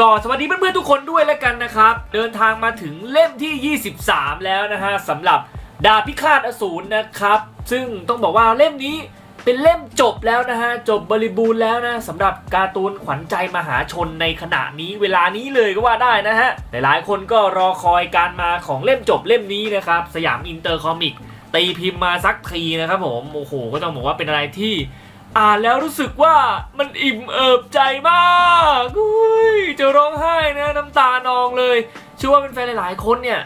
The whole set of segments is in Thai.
ก็สวัสดีเพื่อนๆทุกคนด้วยแล้วกันนะครับ เดินทางมาถึงเล่มที่ 23 แล้วนะฮะสำหรับดาบพิฆาตอสูรนะครับ ซึ่งต้องบอกว่าเล่มนี้เป็นเล่มจบแล้วนะฮะ จบบริบูรณ์แล้วนะสำหรับการ์ตูนขวัญใจมหาชนในขณะนี้เวลานี้เลยก็ว่าได้นะฮะ หลายๆ คนก็รอคอยการมาของเล่มจบเล่มนี้นะครับ สยามอินเตอร์คอมิกตีพิมพ์มาสักทีนะครับผม โอ้โห ก็ต้องบอกว่าเป็นอะไรที่ อ่านแล้วรู้สึกว่ามันอิ่มเอิบใจมากอุ้ยจะร้องไห้นะน้ำตานองเลยเชื่อว่าเป็นแฟนหลายๆคนเนี่ย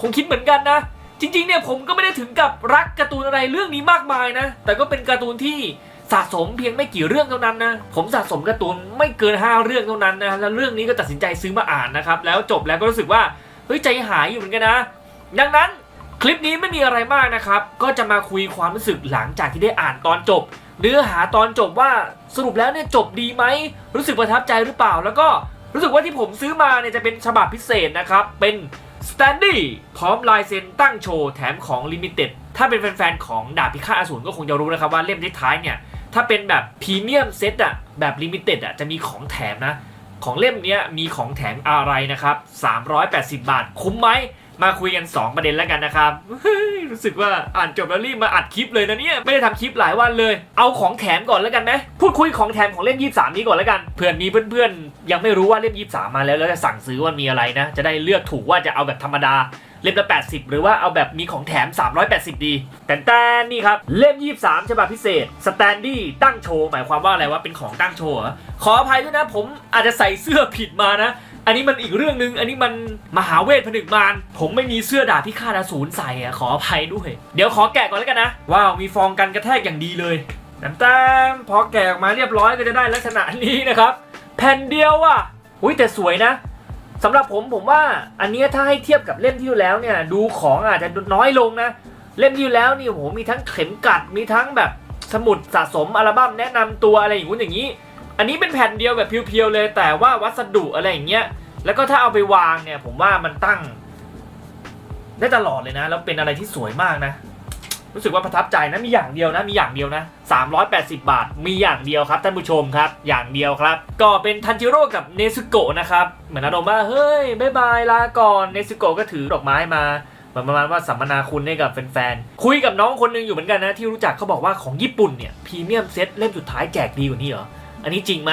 คงคิดเหมือนกันนะ จริงๆเนี่ยผมก็ไม่ได้ถึงกับรักการ์ตูนอะไรเรื่องนี้มากมายนะ แต่ก็เป็นการ์ตูนที่สะสมเพียงไม่กี่เรื่องเท่านั้นนะ ผมสะสมการ์ตูนไม่เกิน 5 เรื่องเท่านั้นนะแล้วเรื่องนี้ก็ตัดสินใจซื้อมาอ่านนะครับแล้วจบแล้วก็รู้สึกว่าเฮ้ยใจหายอยู่เหมือนกันนะดังนั้นคลิปนี้ไม่มีอะไรมากนะครับ ก็จะมาคุยความรู้สึกหลังจากที่ได้อ่านตอนจบ เนื้อหาตอนจบว่าสรุปแล้วเนี่ยจบดีไหมรู้สึกประทับใจหรือเปล่า แล้วก็รู้สึกว่าที่ผมซื้อมาเนี่ยจะเป็นฉบับพิเศษนะครับ เป็นสแตนดี้พร้อมลายเซ็นตั้งโชว์แถมของลิมิเต็ดถ้าเป็นแฟนๆของดาบพิฆาตอสูรก็คงจะรู้นะครับว่าเล่มท้ายเนี่ยถ้าเป็นแบบพรีเมียมเซตอะแบบลิมิเต็ดอะจะมีของแถมนะ ของเล่มเนี้ยมีของแถมอะไรนะครับ 380 บาทคุ้มไหม มาคุยกัน 2 ประเด็นแล้วกันนะครับ รู้สึกว่าอ่านจบแล้วรีบมาอัดคลิปเลยนะเนี่ย ไม่ได้ทำคลิปหลายวันเลย เอาของแถมก่อนแล้วกันไหมพูดคุยของแถมของเล่ม 23 นี้ก่อนแล้วกัน เพื่อนมีเพื่อนๆ ยังไม่รู้ว่าเล่ม 23 มาแล้วแล้วจะสั่งซื้อว่ามีอะไรนะ จะได้เลือกถูกว่าจะเอาแบบธรรมดาเล่มละ 80 หรือว่าเอาแบบมีของแถม 380 ดี แต่แต่นี่ครับ เล่ม 23 ฉบับพิเศษ สแตนดี้ตั้งโชว์ หมายความว่าอะไรว่าเป็นของตั้งโชว์ขออภัยด้วยนะผมอาจจะใส่เสื้อผิดมานะ อันนี้มันอีกเรื่องหนึง อันนี้มันมหาเวทผนึกมารผมไม่มีเสื้อดาบพิฆาตอสูรใส่อะขออภัยด้วย เดี๋ยวขอแกะก่อนแล้วกันนะ ว้าวมีฟองกันกระแทกอย่างดีเลยน้ำตาลพอแกะออกมาเรียบร้อยก็จะได้ลักษณะนี้นะครับ แผ่นเดียวว่ะอุ้ยแต่สวยนะสำหรับผมผมว่าอันเนี้ยถ้าให้เทียบกับเล่มที่แล้วเนี่ยดูของอาจจะน้อยลงนะ เล่มที่แล้วนี่โอ้โหมีทั้งเข็มกัดมีทั้งแบบสมุดสะสมอัลบั้มแนะนำตัวอะไรอย่างงู้นอย่างนี้ อันนี้เป็นแผ่นเดียวแบบเพียวๆเลยแต่ว่าวัสดุอะไรอย่างเงี้ยแล้วก็ถ้าเอาไปวางเนี่ย ผมว่ามันตั้ง ได้ตลอดเลยนะ แล้วเป็นอะไรที่สวยมากนะ รู้สึกว่าประทับใจนะมีอย่างเดียวนะ มีอย่างเดียวนะ 380 บาท มีอย่างเดียวครับท่านผู้ชมครับ อย่างเดียวครับ ก็เป็นทันจิโร่กับเนซึโกะนะครับเหมือนอารมณ์ว่าเฮ้ยบายบายลาก่อนเนซึโกะก็ถือดอกไม้มาเหมือนประมาณว่าสัมมนาคุณให้กับแฟนๆ คุยกับน้องคนหนึงอยู่เหมือนกันนะ ที่รู้จักเขาบอกว่าของญี่ปุ่นเนี่ยพรีเมียมเซตเล่มสุดท้ายแจกดีกว่านี้เหรอ อันนี้จริงไหม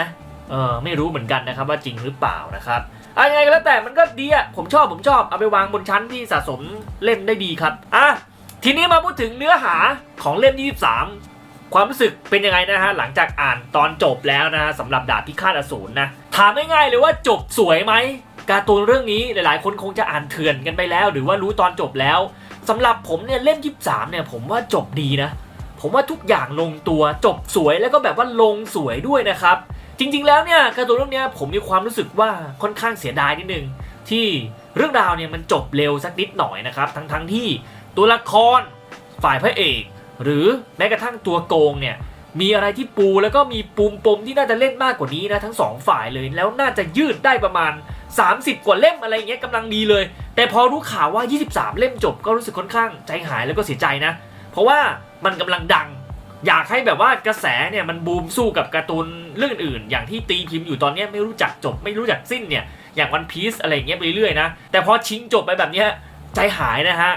เออไม่รู้เหมือนกันนะครับว่าจริงหรือเปล่านะครับอะยังไงก็แล้วแต่มันก็ดีอะผมชอบผมชอบเอาไปวางบนชั้นที่สะสมเล่มได้ดีครับอะทีนี้มาพูดถึงเนื้อหาของเล่ม23 ความรู้สึกเป็นยังไงนะฮะหลังจากอ่านตอนจบแล้วนะฮะสำหรับดาบพิฆาตอสูรนะถามง่ายๆเลยว่าจบสวยไหมการ์ตูนเรื่องนี้หลายๆ คนคงจะอ่านเถื่อนกันไปแล้ว หรือว่ารู้ตอนจบแล้วสำหรับผมเนี่ยเล่ม 23เนี่ยผมว่าจบดีนะ ผมว่าทุกอย่างลงตัวจบสวยแล้วก็แบบว่าลงสวยด้วยนะครับ จริงๆแล้วเนี่ยการ์ตูนเรื่องนี้ผมมีความรู้สึกว่าค่อนข้างเสียดายนิดนึงที่เรื่องราวเนี่ยมันจบเร็วสักนิดหน่อยนะครับ ทั้งๆที่ตัวละครฝ่ายพระเอก หรือแม้กระทั่งตัวโกงเนี่ยมีอะไรที่ปูแล้วก็มีปูมปมที่น่าจะเล่นมากกว่านี้นะทั้งสองฝ่ายเลยแล้วน่าจะยืดได้ประมาณ 30 กว่าเล่มอะไรอย่างเงี้ยกำลังดีเลย แต่พอรู้ข่าวว่า 23 เล่มจบก็รู้สึกค่อนข้างใจหายแล้วก็เสียใจนะ เพราะว่า มันกำลังดัง อยากให้แบบว่ากระแสเนี่ยมันบูมสู้กับการ์ตูนเรื่องอื่น อย่างที่ตีพิมพ์อยู่ตอนนี้ไม่รู้จักจบ ไม่รู้จักสิ้นเนี่ยอย่างวันพีซอะไรเงี้ยไปเรื่อยๆนะแต่พอชิงจบไปแบบนี้ใจหายนะฮะ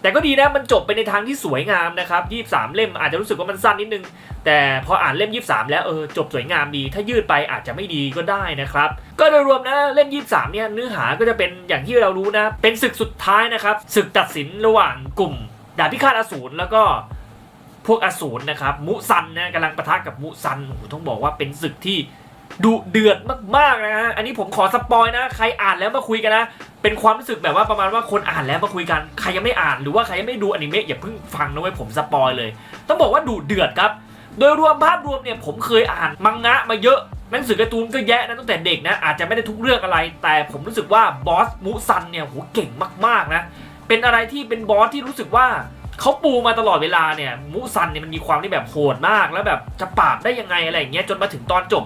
แต่ก็ดีนะมันจบไปในทางที่สวยงามนะครับ23 เล่มอาจจะรู้สึกว่ามันสั้นนิดนึง แต่พออ่านเล่ม 23 แล้วเออจบสวยงามดี ถ้ายืดไปอาจจะไม่ดีก็ได้นะครับ ก็โดยรวมนะเล่ม 23 เนี่ยเนื้อหาก็จะเป็นอย่างที่เรารู้นะ เป็นศึกสุดท้ายนะครับศึกตัดสินระหว่างกลุ่มดาบพิฆาตอสูรแล้วก็ พวกอสูรนะครับ มุซันนะกำลังปะทะกับมุซันโอ้โหต้องบอกว่าเป็นศึกที่ดุเดือดมากๆนะฮะอันนี้ผมขอสปอยนะ ใครอ่านแล้วมาคุยกันนะ เป็นความรู้สึกแบบว่าประมาณว่าคนอ่านแล้วมาคุยกัน ใครยังไม่อ่านหรือว่าใครยังไม่ดูอนิเมะอย่าเพิ่งฟังนะเว้ยผมสปอยเลย ต้องบอกว่าดุเดือดครับ โดยรวมภาพรวมเนี่ยผมเคยอ่านมังงะมาเยอะหนังสือการ์ตูนก็แยะนะตั้งแต่เด็กนะอาจจะไม่ได้ทุกเรื่องอะไร แต่ผมรู้สึกว่าบอสมุซันเนี่ยโหเก่งมากๆนะ เป็นอะไรที่เป็นบอสที่รู้สึกว่า เขาปูมาตลอดเวลาเนี่ยมูซันเนี่ยมันมีความที่แบบโหดมาก แล้วแบบจะปราบได้ยังไงอะไรอย่างเงี้ยจนมาถึงตอนจบ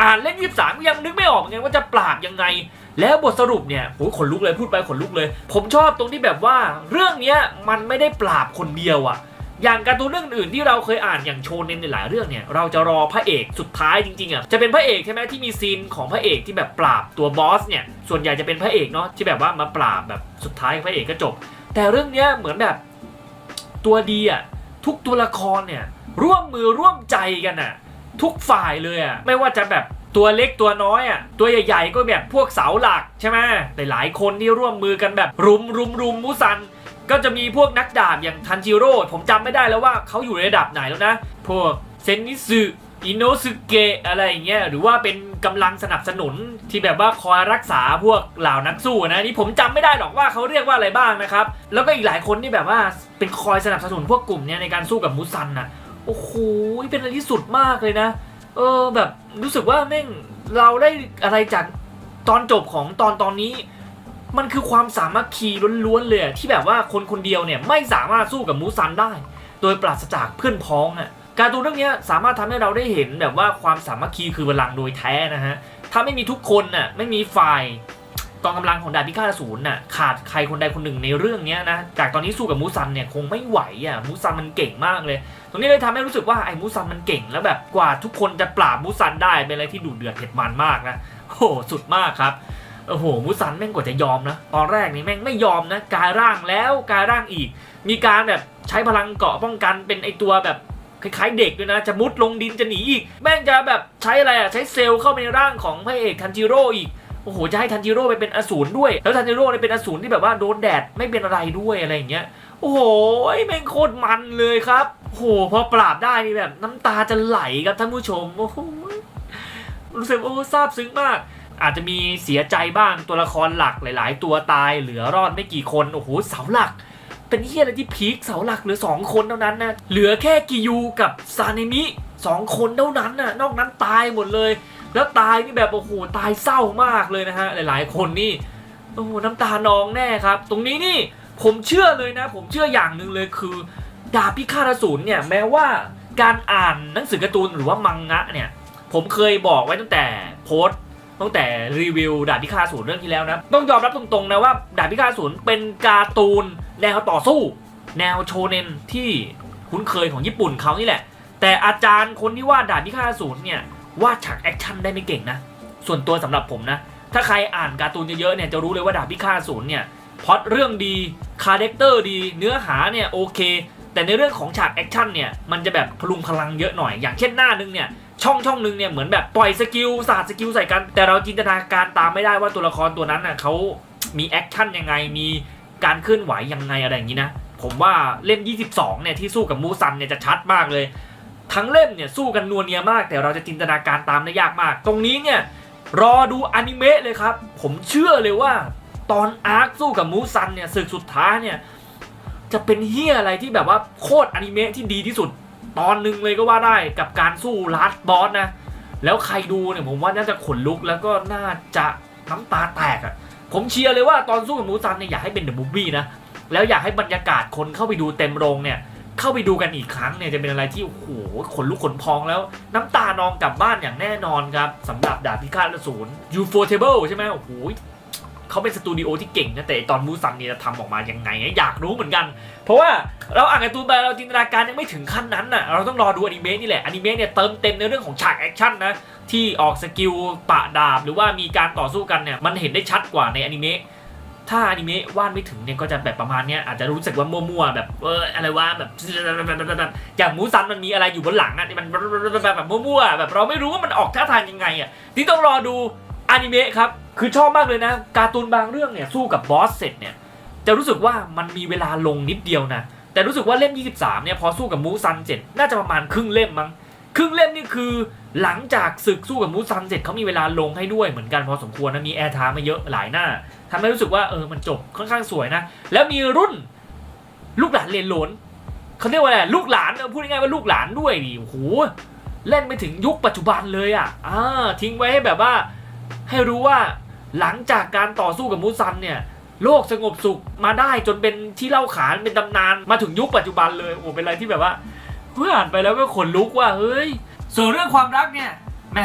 อ่านเล่มยี่สามยังนึกไม่ออกไงว่าจะปราบยังไง แล้วบทสรุปเนี่ยโหขนลุกเลยพูดไปขนลุกเลย ผมชอบตรงที่แบบว่าเรื่องเนี้ยมันไม่ได้ปราบคนเดียวอะ่ะอย่างการ์ตูนเรื่องอื่นที่เราเคยอ่านอย่างโชเนนในหลายเรื่องเนี่ยเราจะรอพระเอกสุดท้ายจริงๆอะจะเป็นพระเอกใช่ไหมที่มีซีนของพระเอกที่แบบปราบตัวบอสเนี่ยส่วนใหญ่จะเป็นพระเอกเนาะที่แบบว่ามาปราบแบบสุดท้ายพระเอกก็จบ แต่เรื่องเนี้ยเหมือนแบบ ตัวดีอะทุกตัวละครเนี่ยร่วมมือร่วมใจกันอะ ทุกฝ่ายเลยอะไม่ว่าจะแบบตัวเล็กตัวน้อยอะตัวใหญ่ๆก็แบบพวกเสาหลักใช่ไหมหลายๆคนที่ร่วมมือกันแบบรุมรุมรุมมุซัน ก็จะมีพวกนักดาบอย่างทันจิโร่ผมจำไม่ได้แล้วว่าเขาอยู่ในระดับไหนแล้วนะ พวกเซนนิสึอินโนสึเกะอะไรอย่างเงี้ยหรือว่าเป็น กำลังสนับสนุนที่แบบว่าคอยรักษาพวกเหล่านักสู้นะนี่ผมจำไม่ได้หรอกว่าเขาเรียกว่าอะไรบ้างนะครับ แล้วก็อีกหลายคนที่แบบว่าเป็นคอยสนับสนุนพวกกลุ่มเนี้ยในการสู้กับมุซันนะโอ้โหเป็นอะไรที่สุดมากเลยนะ เออแบบรู้สึกว่าแม่งเราได้อะไรจากตอนจบของตอนตอนนี้ มันคือความสามัคคีล้วนๆเลยที่แบบว่าคนคนเดียวเนี่ยไม่สามารถสู้กับมูซันได้ โดยปราศจากเพื่อนพ้องอะ การ์ตูนเรื่องนี้สามารถทำให้เราได้เห็นแบบว่าความสามัคคีคือพลังโดยแท้นะฮะ ถ้าไม่มีทุกคนน่ะไม่มีฝ่ายกองกำลังของดาบพิฆาตอสูรน่ะขาดใครคนใดคนหนึ่งในเรื่องนี้นะจากตอนนี้สู้กับมูซันเนี่ยคงไม่ไหวอะมูซันมันเก่งมากเลย ตรงนี้เลยทำให้รู้สึกว่าไอ้มูซันมันเก่งแล้วแบบกว่าทุกคนจะปราบมูซันได้เป็นอะไรที่ดุเดือดเผ็ดมันมากนะโอ้โหสุดมากครับโอ้โหมูซันแม่งกว่าจะยอมนะตอนแรกนี่แม่งไม่ยอมนะกายร่างแล้วกายร่างอีก มีการแบบใช้พลังเกาะป้องกันเป็นไอตัวแบบ คล้ายๆเด็กด้วยนะ จะมุดลงดินจะหนีอีก แม่งจะแบบใช้อะไรอะใช้เซลล์เข้าไปในร่างของพระเอกทันจิโร่อีกโอ้โห จะให้ทันจิโร่ไปเป็นอสูรด้วย แล้วทันจิโร่เนี่ยเป็นอสูรที่แบบว่าโดนแดดไม่เป็นอะไรด้วยอะไรอย่างเงี้ย โอ้โหแม่งโคตรมันเลยครับ โอ้โห พอปราบได้นี่แบบน้ำตาจะไหลครับท่านผู้ชม โอ้โห รู้สึกโอ้ซาบซึ้งมาก อาจจะมีเสียใจบ้างตัวละครหลักหลาย ๆ ตัวตายเหลือรอดไม่กี่คน โอ้โห เสาหลัก เป็นเฮียอะไรที่พีคเสาหลักเหลือ 2 คนเท่านั้นนะ เหลือแค่กิยูกับซาเนมิสองคนเท่านั้นน่ะนอกนั้นตายหมดเลย แล้วตายนี่แบบโอ้โหตายเศร้ามากเลยนะฮะหลายๆ คนนี่โอ้โหน้ำตานองแน่ครับ ตรงนี้นี่ผมเชื่อเลยนะ ผมเชื่ออย่างหนึ่งเลยคือ ดาบพิฆาตอสูรเนี่ยแม้ว่าการอ่านหนังสือการ์ตูนหรือว่ามังงะเนี่ย ผมเคยบอกไว้ตั้งแต่โพสต์ ตั้งแต่รีวิวดาบพิฆาตอสูรเรื่องที่แล้วนะ ต้องยอมรับตรงๆนะว่าดาบพิฆาตอสูรเป็นการ์ตูนแนวต่อสู้ แนวโชเนนที่คุ้นเคยของญี่ปุ่นเขานี่แหละ แต่อาจารย์คนที่วาดดาบพิฆาตอสูรเนี่ยวาดฉากแอคชั่นได้ไม่เก่งนะ ส่วนตัวสำหรับผมนะ ถ้าใครอ่านการ์ตูนเยอะๆเนี่ยจะรู้เลยว่าดาบพิฆาตอสูรเนี่ยพล็อตเรื่องดีคาแรคเตอร์ดี เนื้อหาเนี่ยโอเค แต่ในเรื่องของฉากแอคชั่นเนี่ยมันจะแบบพลุงพลังเยอะหน่อย อย่างเช่นหน้านึงเนี่ย ช่องช่องหนึ่งเนี่ยเหมือนแบบปล่อยสกิลศาสาดสกิลใส่กัน แต่เราจินตนาการตามไม่ได้ว่าตัวละครตัวนั้นน่ะเขามีแอคชั่นยังไงมีการเคลื่อนไหวยังไงอะไรอย่างนี้นะ ผมว่าเล่ม 22 เนี่ยที่สู้กับมูซันเนี่ยจะชัดมากเลย ทั้งเล่มเนี่ยสู้กันนัวเนียมาก แต่เราจะจินตนาการตามได้ยากมาก ตรงนี้เนี่ยรอดูอนิเมะเลยครับ ผมเชื่อเลยว่า ตอนอาร์คสู้กับมูซันเนี่ยศึกสุดท้ายเนี่ยจะเป็นเฮียอะไรที่แบบว่าโคตรอนิเมะที่ดีที่สุด ตอนหนึ่งเลยก็ว่าได้กับการสู้ลาสบอสนะ แล้วใครดูเนี่ยผมว่าน่าจะขนลุกแล้วก็น่าจะน้ำตาแตกอะ่ะ ผมเชียร์เลยว่าตอนสู้กับมูซันเนี่ยอยากให้เป็นเดอะมูฟวี่นะ แล้วอยากให้บรรยากาศคนเข้าไปดูเต็มโรงเนี่ย เข้าไปดูกันอีกครั้งเนี่ยจะเป็นอะไรที่โอ้โหขนลุกขนพองแล้ว น้ำตานองกลับบ้านอย่างแน่นอนครับสำหรับดาบพิฆาตอสูร u f o t a b l e ใช่ไหมโอ้โห เขาเป็นสตูดิโอที่เก่งนะแต่ตอนมูซันเนี่ยจะทำออกมายังไงอยากรู้เหมือนกัน เพราะว่าเราอ่านการ์ตูนไปเราจินตนาการยังไม่ถึงขั้นนั้นน่ะเราต้องรอดูอนิเมะนี่แหละอนิเมะเนี่ยเติมเต็มในเรื่องของฉากแอคชั่นนะที่ออกสกิลปะดาบ หรือว่ามีการต่อสู้กันเนี่ยมันเห็นได้ชัดกว่าในอนิเมะถ้าอนิเมะวาดไม่ถึงเนี่ยก็จะแบบประมาณเนี้ยอาจจะรู้สึกว่ามั่วๆแบบเอออะไรวะแบบอย่างมูซันมันมีอะไรอยู่บนหลังอะที่มันแบบมั่วๆแบบเราไม่รู้ว่ามันออกท่าทางยังไงอะที่ต้องรอดูอนิเมะครับ คือชอบมากเลยนะการ์ตูนบางเรื่องเนี่ยสู้กับบอสเสร็จเนี่ยจะรู้สึกว่ามันมีเวลาลงนิดเดียวนะแต่รู้สึกว่าเล่ม 23 เนี่ยพอสู้กับมูซันเสร็จน่าจะประมาณครึ่งเล่มมั้งครึ่งเล่มนี่คือหลังจากศึกสู้กับมูซันเสร็จเขามีเวลาลงให้ด้วยเหมือนกันพอสมควรนะมีแอร์ทม์มาเยอะหลายหน้าทำให้รู้สึกว่าเออมันจบค่อนข้างสวยนะ แล้วมีรุ่นลูกหลานเรียนหลนเขาเรียกว่าอะไรลูกหลานพูดง่ายๆว่าลูกหลานด้วยดิโอ้โหเล่นไปถึงยุคปัจจุบันเลยอะอ่าทิ้งไว้ให้แบบว่า ให้รู้ว่าหลังจากการต่อสู้กับมูซันเนี่ยโลกสงบสุขมาได้จนเป็นที่เล่าขานเป็นตำนานมาถึงยุคปัจจุบันเลยโอ้เป็นอะไรที่แบบว่าเพื่ออ่านไปแล้วก็ขนลุกว่าเฮ้ยส่วนเรื่องความรักเนี่ยแหม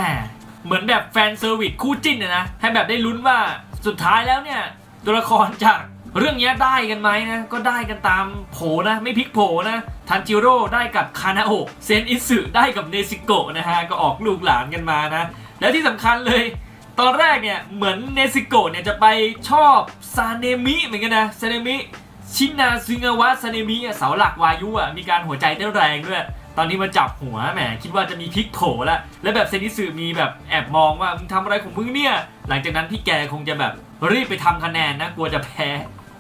เหมือนแบบแฟนเซอร์วิสคู่จิ้นเนี่ยนะให้แบบได้ลุ้นว่าสุดท้ายแล้วเนี่ยตัวละครจากเรื่องนี้ได้กันไหมนะ ก็ได้กันตามโผนะไม่พลิกโผนะทันจิโร่ได้กับคานาโอะเซนอิสึได้กับเนซิโกะนะฮะก็ออกลูกหลานกันมานะ แล้วที่สำคัญเลย ตอนแรกเนี่ยเหมือนเนซิโกะเนี่ยจะไปชอบซาเนมิเหมือนกันนะซาเนมิชินาซึงาวะซาเนมิเสาหลักวายุอะมีการหัวใจเต้นแรงด้วย ตอนนี้มาจับหัวแหมคิดว่าจะมีพลิกโผแล้วและแบบเซนิสึมีแบบแอบมองว่ามึงทำอะไรของมึงเนี่ย หลังจากนั้นพี่แกคงจะแบบรีบไปทำคะแนนนะกลัวจะแพ้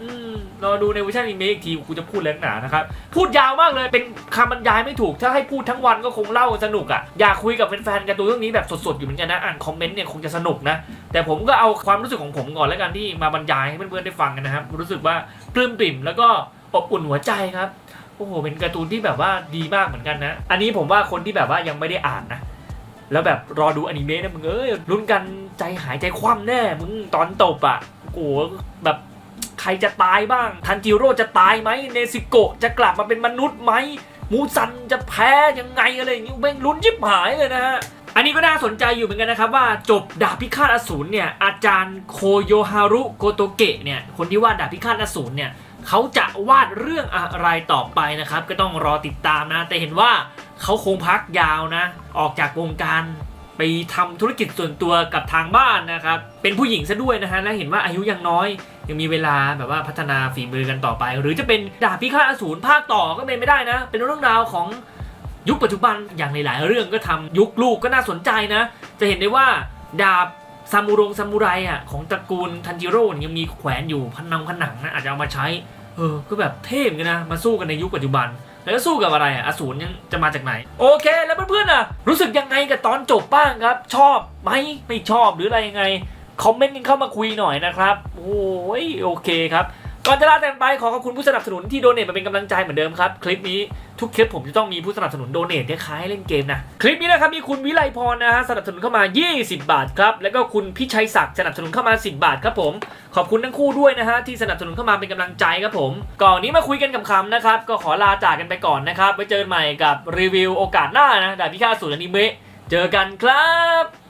อืมรอดูในเวอร์ชันอนิเมอีกทีกูจะพูดเรื่องหนานะครับ พูดยาวมากเลยเป็นคำบรรยายไม่ถูก ถ้าให้พูดทั้งวันก็คงเล่าสนุกอะ่ะ อยากคุยกับแฟนๆการ์ตูนเรื่องนี้แบบสดๆอยู่เหมือนกันนะ อ่านคอมเมนต์เนี่ยคงจะสนุกนะ แต่ผมก็เอาความรู้สึกของผมก่อนแล้วกันที่มาบรรยายให้เพื่อนๆได้ฟังกันนะครับ รู้สึกว่าปลื้มปิ่มแล้วก็อบอุ่นหัวใจครับ โอ้โห เป็นการ์ตูนที่แบบว่าดีมากเหมือนกันนะ อันนี้ผมว่าคนที่แบบว่ายังไม่ได้อ่านนะ แล้วแบบรอดูอนิเมะนะมึงเอ้ยลุ้นกันใจหายใจคว่ำแน่ มึงตอนตบอะ โอ้โหแบบ ครจะตายบ้าง ทันจิโร่จะตายไหมเนซิโกะจะกลับมาเป็นมนุษย์ไหมมูซันจะแพ้ยังไงอะไรอย่างงี้แม่งลุ้นยิบหายเลยนะฮะอันนี้ก็น่าสนใจอยู่เหมือนกันนะครับว่าจบดาบพิฆาตอสูรเนี่ยอาจารย์โคโยฮารุโกโตเกะเนี่ยคนที่วาดดาบพิฆาตอสูรเนี่ยเขาจะวาดเรื่องอะไรต่อไปนะครับ ก็ต้องรอติดตามนะ แต่เห็นว่าเขาคงพักยาวนะ ออกจากวงการไปทำธุรกิจส่วนตัวกับทางบ้านนะครับ เป็นผู้หญิงซะด้วยนะฮะและเห็นว่าอายุยังน้อย ยังมีเวลาแบบว่าพัฒนาฝีมือกันต่อไป หรือจะเป็นดาบพิฆาตอสูรภาคต่อก็เป็นไม่ได้นะ เป็นเรื่องราวของยุคปัจจุบันอย่างหลาย ๆ เรื่องก็ทำยุคลูกก็น่าสนใจนะ จะเห็นได้ว่าดาบซามูรงซามูไรอะของตระกูลทันจิโร่ยังมีแขวนอยู่พนนังผนังนะอาจจะเอามาใช้ เออ ก็แบบเท่เหมือนกันนะ มาสู้กันในยุคปัจจุบัน แล้วสู้กับอะไรอะอสูรยังจะมาจากไหน โอเค แล้วเพื่อนๆอะ รู้สึกยังไงกับตอนจบบ้างครับ ชอบไหมไม่ชอบหรืออะไรยังไง คอมเมนต์กันเข้ามาคุยหน่อยนะครับโอ้ยโอเคครับก่อนจะลากันไปขอขอบคุณผู้สนับสนุนที่โดเนทมาเป็นกำลังใจเหมือนเดิมครับ คลิปนี้ทุกคลิปผมจะต้องมีผู้สนับสนุนโดเนทคล้ายเล่นเกมนะ คลิปนี้นะครับมีคุณวิไลพรนะฮะสนับสนุนเข้ามา 20 บาทครับ แล้วก็คุณพิชัยศักดิ์สนับสนุนเข้ามา 10 บาทครับผม ขอบคุณทั้งคู่ด้วยนะฮะที่สนับสนุนเข้ามาเป็นกำลังใจครับผม ก่อนนี้มาคุยกันคำๆนะครับก็ขอลาจากกันไปก่อนนะครับไว้เจอกันใหม่กับรีวิวโอกาสหน้านะดาบพิฆาตสูตรอนิเมะเจอกันครับ